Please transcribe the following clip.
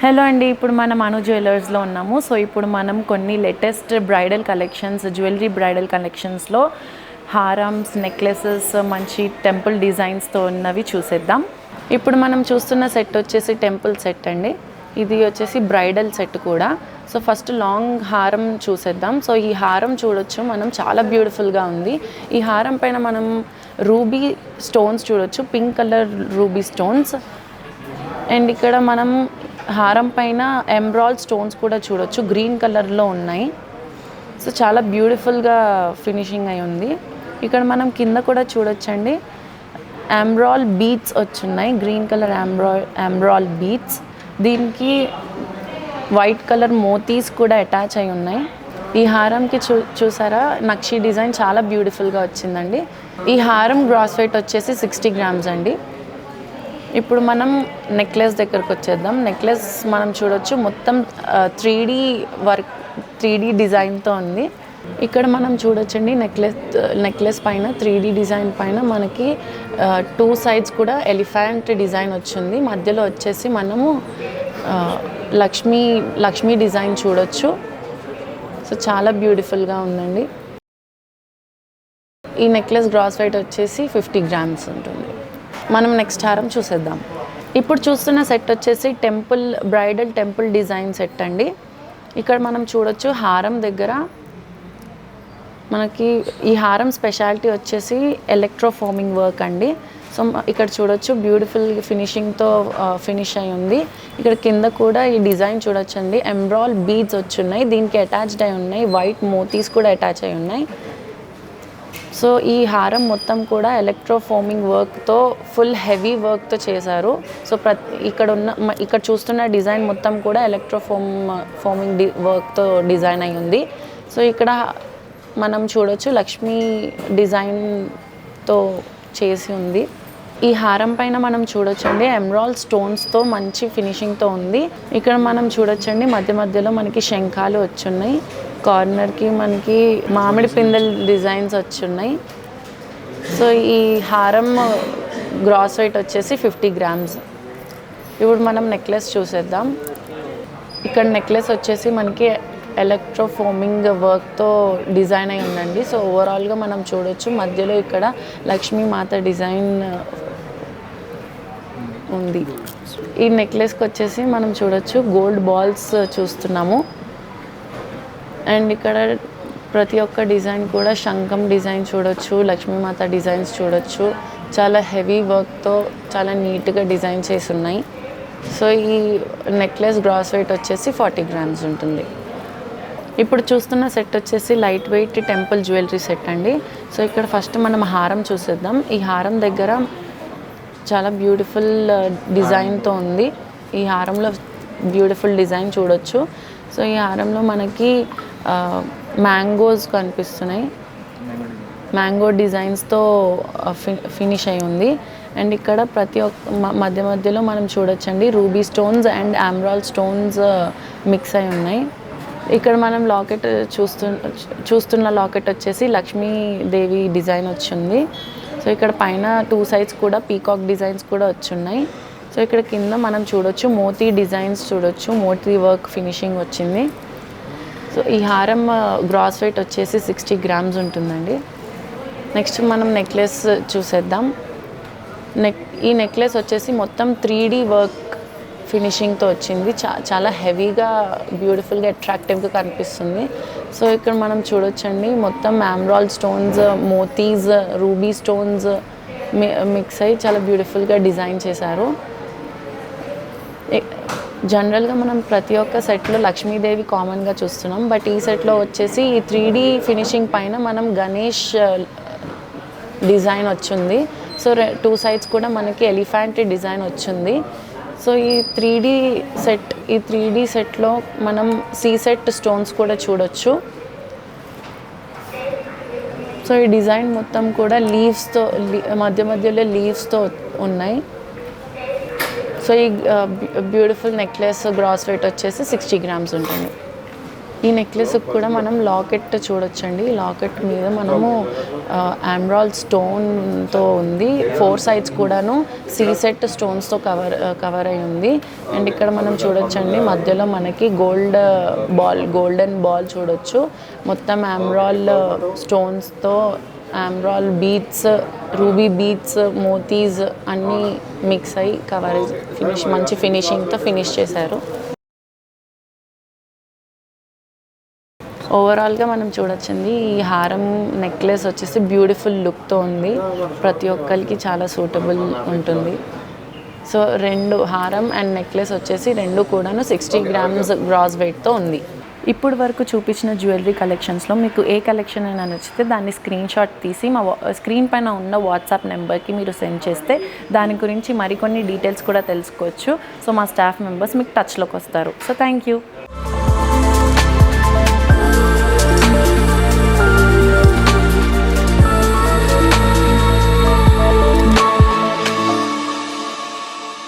Hello అండి ఇప్పుడు మనం అను జ్యువెలర్స్లో ఉన్నాము. సో ఇప్పుడు మనం కొన్ని latest bridal collections jewellery bridal కలెక్షన్స్లో హారమ్స్ నెక్లెసెస్ మంచి టెంపుల్ డిజైన్స్తో ఉన్నవి చూసేద్దాం. ఇప్పుడు మనం చూస్తున్న సెట్ వచ్చేసి టెంపుల్ సెట్ అండి. ఇది వచ్చేసి బ్రైడల్ సెట్ కూడా. సో ఫస్ట్ లాంగ్ హారం చూసేద్దాం. సో ఈ హారం చూడొచ్చు మనం చాలా బ్యూటిఫుల్గా ఉంది. ఈ హారం పైన మనం రూబీ స్టోన్స్ చూడొచ్చు pink colour ruby stones and ఇక్కడ మనం హారం పైన ఎంబ్రాయిడ్ స్టోన్స్ కూడా చూడొచ్చు. గ్రీన్ కలర్లో ఉన్నాయి. సో చాలా బ్యూటిఫుల్గా ఫినిషింగ్ అయి ఉంది. ఇక్కడ మనం కింద కూడా చూడొచ్చండి. ఎంబ్రాల్ బీట్స్ వచ్చున్నాయి. గ్రీన్ కలర్ ఎంబ్రాయ్ ఎంబ్రాల్ బీట్స్. దీనికి వైట్ కలర్ మోతీస్ కూడా అటాచ్ అయి ఉన్నాయి. ఈ హారంకి చూ చూసారా? నక్షి డిజైన్ చాలా బ్యూటిఫుల్గా వచ్చిందండి. ఈ హారం గ్రాస్ వెయిట్ వచ్చేసి సిక్స్టీ గ్రామ్స్ అండి. ఇప్పుడు మనం నెక్లెస్ దగ్గరకు వచ్చేద్దాం. నెక్లెస్ మనం చూడొచ్చు. మొత్తం three D work three D డిజైన్తో ఉంది. ఇక్కడ మనం చూడొచ్చండి నెక్లెస్ నెక్లెస్ పైన త్రీ డీ డిజైన్ పైన మనకి టూ సైడ్స్ కూడా ఎలిఫెంట్ డిజైన్ వచ్చింది. మధ్యలో వచ్చేసి మనము లక్ష్మీ లక్ష్మీ డిజైన్ చూడొచ్చు. సో చాలా బ్యూటిఫుల్గా ఉందండి. ఈ నెక్లెస్ గ్రాస్ వెయిట్ వచ్చేసి ఫిఫ్టీ గ్రామ్స్ ఉంటుంది. మనం నెక్స్ట్ హారం చూసేద్దాం. ఇప్పుడు చూస్తున్న సెట్ వచ్చేసి temple bridal temple design set అండి. ఇక్కడ మనం చూడొచ్చు హారం దగ్గర మనకి ఈ హారం స్పెషాలిటీ వచ్చేసి ఎలక్ట్రోఫోమింగ్ వర్క్ అండి. సో ఇక్కడ చూడొచ్చు బ్యూటిఫుల్ ఫినిషింగ్తో ఫినిష్ అయి ఉంది. ఇక్కడ కింద కూడా ఈ డిజైన్ చూడొచ్చండి. ఎంబ్రాల్ బీడ్స్ వచ్చి ఉన్నాయి దీనికి అటాచ్డ్ అయి ఉన్నాయి. వైట్ మోతీస్ కూడా అటాచ్ అయి ఉన్నాయి. సో ఈ హారం మొత్తం కూడా ఎలక్ట్రోఫోమింగ్ వర్క్తో ఫుల్ హెవీ వర్క్తో చేశారు. సో ప్రతి ఇక్కడ ఉన్న ఇక్కడ చూస్తున్న డిజైన్ మొత్తం కూడా ఎలక్ట్రోఫోమ్ ఫోమింగ్ డి వర్క్తో డిజైన్ అయి ఉంది. సో ఇక్కడ మనం చూడొచ్చు లక్ష్మీ డిజైన్తో చేసి ఉంది. ఈ హారం పైన మనం చూడొచ్చండి. ఎమ్రాల్ స్టోన్స్తో మంచి ఫినిషింగ్తో ఉంది. ఇక్కడ మనం చూడొచ్చండి. మధ్య మధ్యలో మనకి శంఖాలు వచ్చున్నాయి. కార్నర్కి మనకి మామిడి పిందెల డిజైన్స్ వచ్చున్నాయి. సో ఈ హారం గ్రాస్ వెయిట్ వచ్చేసి ఫిఫ్టీ గ్రామ్స్ ఇప్పుడు మనం నెక్లెస్ చూసేద్దాం. ఇక్కడ నెక్లెస్ వచ్చేసి మనకి ఎలక్ట్రోఫోమింగ్ వర్క్తో డిజైన్ అయి ఉందండి. సో ఓవరాల్గా మనం చూడొచ్చు. మధ్యలో ఇక్కడ లక్ష్మీమాత డిజైన్ ఉంది. ఈ నెక్లెస్కి వచ్చేసి మనం చూడొచ్చు గోల్డ్ బాల్స్ చూస్తున్నాము. అండ్ ఇక్కడ ప్రతి ఒక్క డిజైన్ కూడా శంఖం డిజైన్ చూడొచ్చు లక్ష్మీమాత డిజైన్స్ చూడొచ్చు. చాలా హెవీ వర్క్తో చాలా నీట్గా డిజైన్ చేసి ఉన్నాయి. సో ఈ నెక్లెస్ గ్రాస్ వెయిట్ వచ్చేసి ఫార్టీ గ్రామ్స్ ఉంటుంది. ఇప్పుడు చూస్తున్న సెట్ వచ్చేసి light weight temple jewellery set అండి. సో ఇక్కడ ఫస్ట్ మనం హారం చూసేద్దాం. ఈ హారం దగ్గర చాలా బ్యూటిఫుల్ డిజైన్తో ఉంది. ఈ హారంలో బ్యూటిఫుల్ డిజైన్ చూడొచ్చు. సో ఈ హారంలో మనకి మ్యాంగోస్ కనిపిస్తున్నాయి. మ్యాంగో డిజైన్స్తో ఫినిష్ అయి ఉంది. అండ్ ఇక్కడ ప్రతి ఒక్క మధ్య మధ్యలో మనం చూడొచ్చండి. Ruby stones and emerald stones mix అయి ఉన్నాయి. ఇక్కడ మనం లాకెట్ చూస్తు చూస్తున్న లాకెట్ వచ్చేసి లక్ష్మీదేవి డిజైన్ వచ్చింది. సో ఇక్కడ పైన టూ సైడ్స్ కూడా పీకాక్ డిజైన్స్ కూడా వచ్చున్నాయి. సో ఇక్కడ కింద మనం చూడొచ్చు మోతీ డిజైన్స్ చూడొచ్చు. మోతీ వర్క్ ఫినిషింగ్ వచ్చింది. సో ఈ హారం గ్రాస్ వెయిట్ వచ్చేసి సిక్స్టీ గ్రామ్స్ ఉంటుందండి. నెక్స్ట్ మనం నెక్లెస్ చూసేద్దాం. నెక్ ఈ నెక్లెస్ వచ్చేసి మొత్తం త్రీ వర్క్ ఫినిషింగ్తో వచ్చింది. చా చాలా హెవీగా బ్యూటిఫుల్గా అట్రాక్టివ్గా కనిపిస్తుంది. సో ఇక్కడ మనం చూడొచ్చండి. మొత్తం మ్యామ్రాల్ స్టోన్స్ మోతీస్ రూబీ స్టోన్స్ మిక్స్ అయ్యి చాలా బ్యూటిఫుల్గా డిజైన్ చేశారు. జనరల్గా మనం ప్రతి ఒక్క సెట్లో లక్ష్మీదేవి కామన్గా చూస్తున్నాం. బట్ ఈ సెట్లో వచ్చేసి ఈ త్రీ డీ ఫినిషింగ్ పైన మనం గణేష్ డిజైన్ వచ్చింది. సో టూ సైడ్స్ కూడా మనకి ఎలిఫెంట్ డిజైన్ వచ్చింది. సో ఈ త్రీ డీ సెట్ ఈ త్రీ డీ సెట్లో మనం సీ సెట్ స్టోన్స్ కూడా చూడొచ్చు. సో ఈ డిజైన్ మొత్తం కూడా లీవ్స్తో మధ్య మధ్యలో లీవ్స్తో ఉన్నాయి. సో ఈ బ్యూటిఫుల్ నెక్లెస్ గ్రాస్ వెయిట్ వచ్చేసి సిక్స్టీ గ్రామ్స్ ఉంటుంది. ఈ నెక్లెస్ కూడా మనం లాకెట్ చూడొచ్చండి. లాకెట్ మీద మనము ఆమ్రాల్ స్టోన్తో ఉంది. ఫోర్ సైడ్స్ కూడాను సీ సెట్ స్టోన్స్తో కవర్ కవర్ అయి ఉంది. అండ్ ఇక్కడ మనం చూడొచ్చండి మధ్యలో మనకి గోల్డ్ బాల్ గోల్డెన్ బాల్ చూడొచ్చు. మొత్తం ఆమ్రాల్ స్టోన్స్తో ఆమ్రాల్ బీట్స్ రూబీ బీట్స్ మోతీస్ అన్నీ మిక్స్ అయ్యి కవర్ ఫినిష్ మంచి ఫినిషింగ్తో ఫినిష్ చేశారు. ఓవరాల్గా మనం చూడొచ్చింది ఈ హారం నెక్లెస్ వచ్చేసి బ్యూటిఫుల్ లుక్తో ఉంది. ప్రతి ఒక్కరికి చాలా సూటబుల్ ఉంటుంది. సో రెండు హారం అండ్ నెక్లెస్ వచ్చేసి రెండు కూడాను సిక్స్టీ గ్రామ్స్ గ్రాస్ వెయిట్తో ఉంది. ఇప్పుడు వరకు చూపించిన జ్యువెలరీ కలెక్షన్స్లో మీకు ఏ కలెక్షన్ అయినా నచ్చితే దాన్ని స్క్రీన్ షాట్ తీసి మా స్క్రీన్ పైన ఉన్న వాట్సాప్ నెంబర్కి మీరు సెండ్ చేస్తే దాని గురించి మరికొన్ని డీటెయిల్స్ కూడా తెలుసుకోవచ్చు. సో మా స్టాఫ్ మెంబర్స్ మీకు టచ్లోకి వస్తారు. So thank you